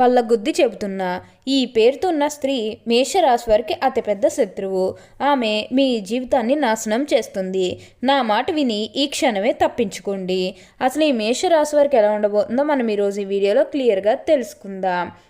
బల్లగుద్ది చెబుతున్నా. ఈ పేరుతున్న స్త్రీ మేషరాశి వారికి అతిపెద్ద శత్రువు. ఆమె మీ జీవితాన్ని నాశనం చేస్తుంది. నా మాట విని ఈ క్షణమే తప్పించుకోండి. అసలు ఈ మేషరాశి వారికి ఎలా ఉండబోతుందో మనం ఈరోజు ఈ వీడియోలో క్లియర్గా తెలుసుకుందాం.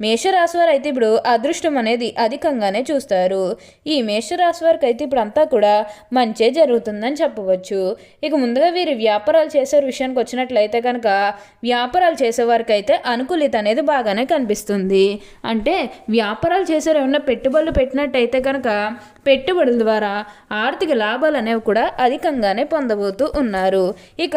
మేషరాశివారు అయితే ఇప్పుడు అదృష్టం అనేది అధికంగానే చూస్తారు. ఈ మేషరాశివారికి అయితే ఇప్పుడు అంతా కూడా మంచే జరుగుతుందని చెప్పవచ్చు. ఇక ముందుగా వీరు వ్యాపారాలు చేసే విషయానికి వచ్చినట్లయితే కనుక వ్యాపారాలు చేసేవారికి అయితే అనుకూలిత అనేది బాగానే కనిపిస్తుంది. అంటే వ్యాపారాలు చేసేవారు ఏమన్నా పెట్టుబడులు పెట్టినట్టయితే కనుక పెట్టుబడుల ద్వారా ఆర్థిక లాభాలు అనేవి కూడా అధికంగానే పొందబోతూ ఉన్నారు. ఇక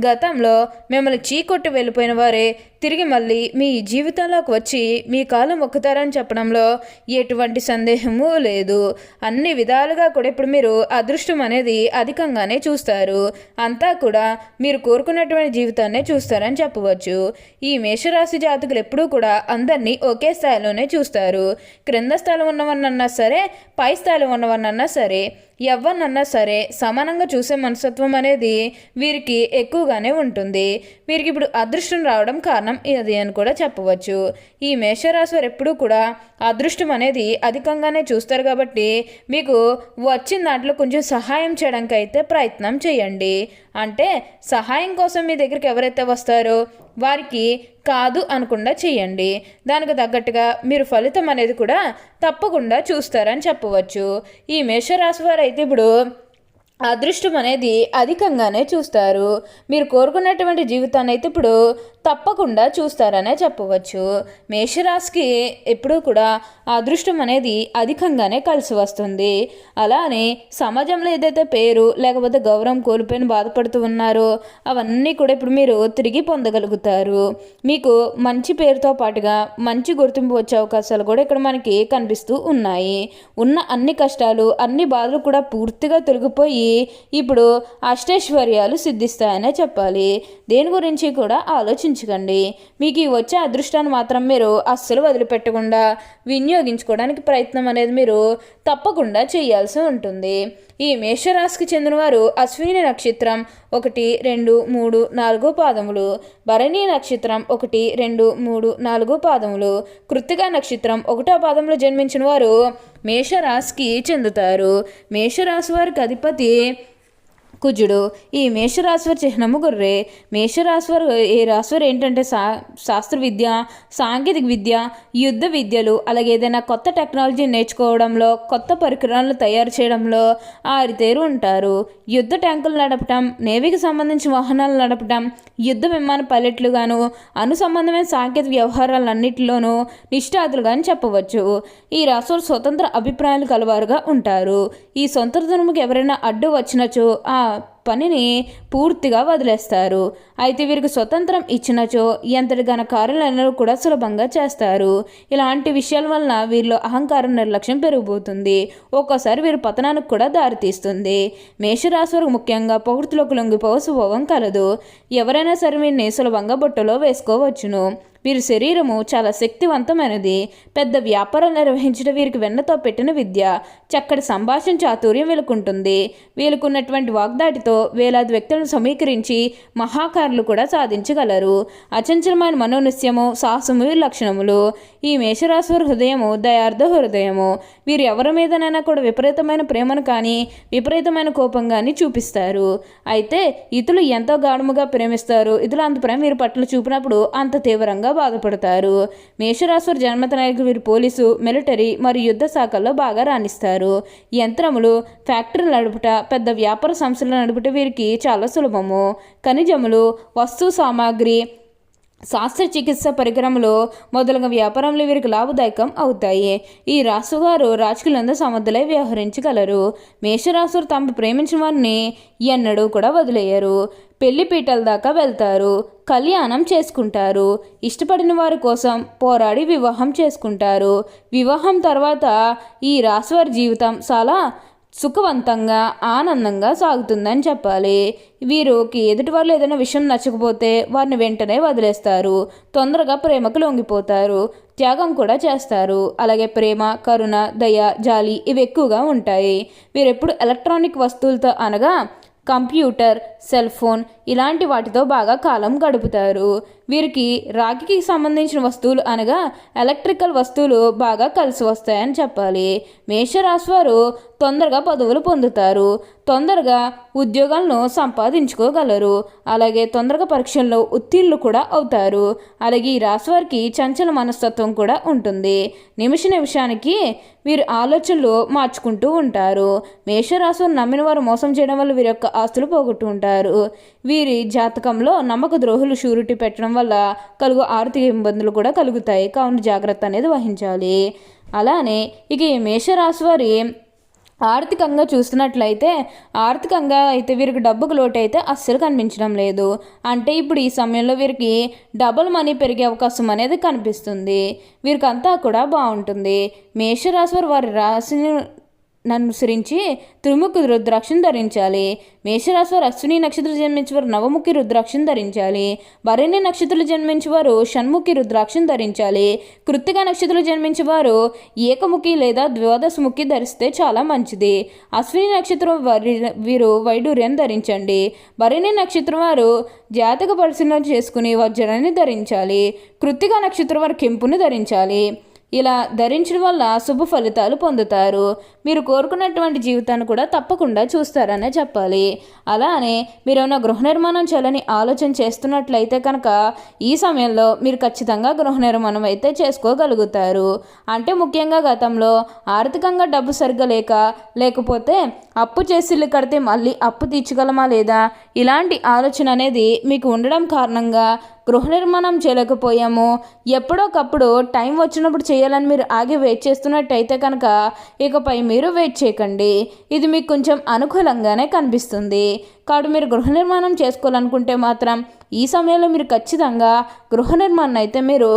గతంలో మిమ్మల్ని చీకొట్టి వెళ్ళిపోయిన వారే తిరిగి మళ్ళీ మీ జీవితంలోకి వచ్చి మీ కాలం మొక్కుతారని చెప్పడంలో ఎటువంటి సందేహము లేదు. అన్ని విధాలుగా కూడా ఇప్పుడు మీరు అదృష్టం అనేది అధికంగానే చూస్తారు. అంతా కూడా మీరు కోరుకున్నటువంటి జీవితాన్నే చూస్తారని చెప్పవచ్చు. ఈ మేషరాశి జాతకులు ఎప్పుడూ కూడా అందరినీ ఒకే స్థాయిలోనే చూస్తారు. క్రింద స్థాయిలో ఉన్నవన్నన్నా సరే పై స్థాయిలో ఉన్నవన్నన్నా సరే ఎవరినన్నా సరే సమానంగా చూసే మనస్తత్వం అనేది వీరికి ఎక్కువగానే ఉంటుంది. వీరికి ఇప్పుడు అదృష్టం రావడం కారణం ఇది అని కూడా చెప్పవచ్చు. ఈ మేషరాశి వారు ఎప్పుడూ కూడా అదృష్టం అనేది అధికంగానే చూస్తారు కాబట్టి మీకు వచ్చిన దాంట్లో కొంచెం సహాయం చేయడానికి అయితే ప్రయత్నం చేయండి. అంటే సహాయం కోసం మీ దగ్గరికి ఎవరైతే వస్తారో వారికి కాదు అనకుండా చేయండి. దానికి తగ్గట్టుగా మీరు ఫలితం అనేది కూడా తప్పకుండా చూస్తారని చెప్పవచ్చు. ఈ మేషరాశి వారు అయితే ఇప్పుడు అదృష్టం అనేది అధికంగానే చూస్తారు. మీరు కోరుకున్నటువంటి జీవితాన్ని అయితే ఇప్పుడు తప్పకుండా చూస్తారనే చెప్పవచ్చు. మేషరాశికి ఎప్పుడూ కూడా అదృష్టం అనేది అధికంగానే కలిసి వస్తుంది. అలానే సమాజంలో ఏదైతే పేరు లేకపోతే గౌరవం కోల్పోయిన బాధపడుతూ ఉన్నారో అవన్నీ కూడా ఇప్పుడు మీరు తిరిగి పొందగలుగుతారు. మీకు మంచి పేరుతో పాటుగా మంచి గుర్తింపు వచ్చే అవకాశాలు కూడా ఇక్కడ మనకి కనిపిస్తూ ఉన్నాయి. ఉన్న అన్ని కష్టాలు అన్ని బాధలు కూడా పూర్తిగా తొలగిపోయి ఇప్పుడు అష్టైశ్వర్యాలు సిద్ధిస్తాయనే చెప్పాలి. దేని గురించి కూడా ఆలోచించకండి. మీకు ఈ వచ్చే అదృష్టాన్ని మాత్రం మీరు అస్సలు వదిలిపెట్టకుండా వినియోగించుకోవడానికి ప్రయత్నం అనేది మీరు తప్పకుండా చేయాల్సి ఉంటుంది. ఈ మేషరాశికి చెందినవారు అశ్విని నక్షత్రం ఒకటి రెండు మూడు నాలుగు పాదములు. భరణి నక్షత్రం ఒకటి రెండు మూడు నాలుగు పాదములు. కృత్తిక నక్షత్రం ఒకటో పాదంలో జన్మించిన వారు మేషరాశికి చెందుతారు. మేషరాశి వారికి అధిపతి కుజుడు ఈ మేషరాశివారి చిహ్నము గొర్రె. మేషరాశివారు ఈ రాశివారు ఏంటంటే శా శాస్త్ర విద్య సాంకేతిక విద్య యుద్ధ విద్యలు అలాగే ఏదైనా కొత్త టెక్నాలజీ నేర్చుకోవడంలో కొత్త పరికరాలను తయారు చేయడంలో ఆరితేరు ఉంటారు. యుద్ధ ట్యాంకులు నడపటం నేవీకి సంబంధించిన వాహనాలు నడపటం యుద్ధ విమాన పైలట్లు గాను అను సంబంధమైన సాంకేతిక వ్యవహారాలన్నింటిలోనూ నిష్ఠాతులుగాని చెప్పవచ్చు. ఈ రాశులు స్వతంత్ర అభిప్రాయాలు కలవారుగా ఉంటారు. ఈ సొంతతనముకి ఎవరైనా అడ్డు వచ్చినచో ఆ up పనిని పూర్తిగా వదిలేస్తారు. అయితే వీరికి స్వతంత్రం ఇచ్చినచో ఎంతటి ఘన కార్యాలైనా కూడా సులభంగా చేస్తారు. ఇలాంటి విషయాల వలన వీరిలో అహంకారం నిర్లక్ష్యం పెరిగిపోతుంది. ఒక్కోసారి వీరి పతనానికి కూడా దారితీస్తుంది మేషరాశి వారికి ముఖ్యంగా పొగుడుతులకు లొంగిపోవ స్వభావం కలదు. ఎవరైనా సరే వీరిని సులభంగా బుట్టలో వేసుకోవచ్చును. వీరి శరీరము చాలా శక్తివంతమైనది. పెద్ద వ్యాపారం నిర్వహించడం వీరికి వెన్నతో పెట్టిన విద్య. చక్కటి సంభాషణ చాతుర్యం వీళ్ళకుంటుంది. వీళ్ళకున్నటువంటి వాగ్దాటితో వేలాది వ్యక్తులను సమీకరించి మహాకారులు కూడా సాధించగలరు. అచంచలమైన మనోనిశ్యము సాహసము లక్షణములు ఈ మేషరాశి హృదయము దయార్థ హృదయము. వీరు ఎవరి మీదనైనా కూడా విపరీతమైన ప్రేమను కానీ విపరీతమైన కోపం కానీ చూపిస్తారు. అయితే ఇతరులు ఎంతో గాఢముగా ప్రేమిస్తారు. ఇతరులు అంత ప్రేమ వీరి పట్ల చూపినప్పుడు అంత తీవ్రంగా బాధపడతారు. మేషరాశి జన్మత నాయకులు వీరు పోలీసు మిలిటరీ మరియు యుద్ధ శాఖల్లో బాగా రాణిస్తారు. యంత్రములు ఫ్యాక్టరీలు నడుపుట పెద్ద వ్యాపార సంస్థలు నడుపుట వీరికి చాలా సులభము. ఖనిజములు వస్తు సామాగ్రి శస్త్రచికిత్స పరికరములు మొదలగు వ్యాపారంలో వీరికి లాభదాయకం అవుతాయి. ఈ రాసుగారు రాజకీయులందరూ సమర్థులై వ్యవహరించగలరు. మేషరాశులు తాము ప్రేమించిన వారిని ఎన్నడూ కూడా వదిలేయరు. పెళ్ళి పీటల దాకా వెళ్తారు. కళ్యాణం చేసుకుంటారు. ఇష్టపడిన వారి కోసం పోరాడి వివాహం చేసుకుంటారు. వివాహం తర్వాత ఈ రాశివారి జీవితం చాలా సుఖవంతంగా ఆనందంగా సాగుతుందని చెప్పాలి. వీరికి ఎదుటి వాళ్ళు ఏదైనా విషయం నచ్చకపోతే వారిని వెంటనే వదిలేస్తారు. తొందరగా ప్రేమకు లొంగిపోతారు. త్యాగం కూడా చేస్తారు. అలాగే ప్రేమ కరుణ దయ జాలి ఇవి ఎక్కువగా ఉంటాయి. వీరెప్పుడు ఎలక్ట్రానిక్ వస్తువులతో అనగా కంప్యూటర్ సెల్ ఫోన్ ఇలాంటి వాటితో బాగా కాలం గడుపుతారు. వీరికి రాగికి సంబంధించిన వస్తువులు అనగా ఎలక్ట్రికల్ వస్తువులు బాగా కలిసి వస్తాయని చెప్పాలి. మేషరాశి వారు తొందరగా పదవులు పొందుతారు. తొందరగా ఉద్యోగాలను సంపాదించుకోగలరు. అలాగే తొందరగా పరీక్షల్లో ఉత్తీర్ణులు కూడా అవుతారు. అలాగే ఈ రాశి వారికి చంచల మనస్తత్వం కూడా ఉంటుంది. నిమిష నిమిషానికి వీరు ఆలోచనలు మార్చుకుంటూ ఉంటారు. మేషరాశి నమ్మిన వారు మోసం చేయడం వల్ల వీరి యొక్క ఆస్తులు పోగొట్టుకుంటారు. వీరి జాతకంలో నమ్మక ద్రోహులు షూరిటీ పెట్టడం వల్ల కలుగు ఆర్థిక ఇబ్బందులు కూడా కలుగుతాయి. కావున జాగ్రత్త అనేది వహించాలి. అలానే ఇక ఈ మేషరాశి వారి ఆర్థికంగా చూస్తున్నట్లయితే ఆర్థికంగా అయితే వీరికి డబ్బుకు లోటు అయితే అస్సలు కనిపించడం లేదు. అంటే ఇప్పుడు ఈ సమయంలో వీరికి డబుల్ మనీ పెరిగే అవకాశం అనేది కనిపిస్తుంది. వీరికంతా కూడా బాగుంటుంది. మేషరాశి వారి రాశిని ననుసరించి త్రిముఖి రుద్రాక్షను ధరించాలి. మేషరాశి వారు అశ్విని నక్షత్రం జన్మించేవారు నవముఖి రుద్రాక్షను ధరించాలి. భరణి నక్షత్రాలు జన్మించేవారు షణ్ముఖి రుద్రాక్షను ధరించాలి. కృత్తిక నక్షత్రాలు జన్మించేవారు ఏకముఖి లేదా ద్వాదశముఖి ధరిస్తే చాలా మంచిది. అశ్విని నక్షత్రం వారి వీరు వైడూర్యాన్ని ధరించండి. భరణి నక్షత్రం వారు జాతక పరిశీలన చేసుకుని వజ్రాన్ని ధరించాలి. కృత్తిక నక్షత్రం వారు కెంపుని ధరించాలి. ఇలా ధరించడం వల్ల శుభ ఫలితాలు పొందుతారు. మీరు కోరుకున్నటువంటి జీవితాన్ని కూడా తప్పకుండా చూస్తారనే చెప్పాలి. అలానే మీరు గృహ నిర్మాణం చేయాలని ఆలోచన చేస్తున్నట్లయితే కనుక ఈ సమయంలో మీరు ఖచ్చితంగా గృహ నిర్మాణం అయితే చేసుకోగలుగుతారు. అంటే ముఖ్యంగా గతంలో ఆర్థికంగా డబ్బు సరిగ్గా లేక లేకపోతే అప్పు చేసి ఇల్లు కడితే మళ్ళీ అప్పు తీర్చగలమా లేదా? ఇలాంటి ఆలోచన అనేది మీకు ఉండడం కారణంగా గృహ నిర్మాణం చేయలేకపోయాము. ఎప్పుడోకప్పుడు టైం వచ్చినప్పుడు చేయాలని మీరు ఆగి వెయిట్ చేస్తున్నట్టయితే కనుక ఇకపై మీరు వెయిట్ చేయకండి. ఇది మీకు కొంచెం అనుకూలంగానే కనిపిస్తుంది. కాబట్టి మీరు గృహ నిర్మాణం చేసుకోవాలనుకుంటే మాత్రం ఈ సమయంలో మీరు ఖచ్చితంగా గృహ నిర్మాణం అయితే మీరు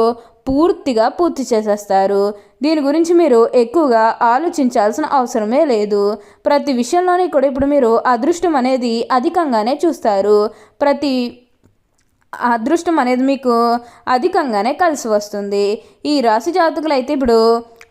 పూర్తిగా పూర్తి చేసేస్తారు. దీని గురించి మీరు ఎక్కువగా ఆలోచించాల్సిన అవసరమే లేదు. ప్రతి విషయంలోనే కూడా ఇప్పుడు మీరు అదృష్టం అనేది అధికంగానే చూస్తారు. ప్రతి అదృష్టం అనేది మీకు అధికంగానే కలిసి వస్తుంది. ఈ రాశి జాతకులు అయితే ఇప్పుడు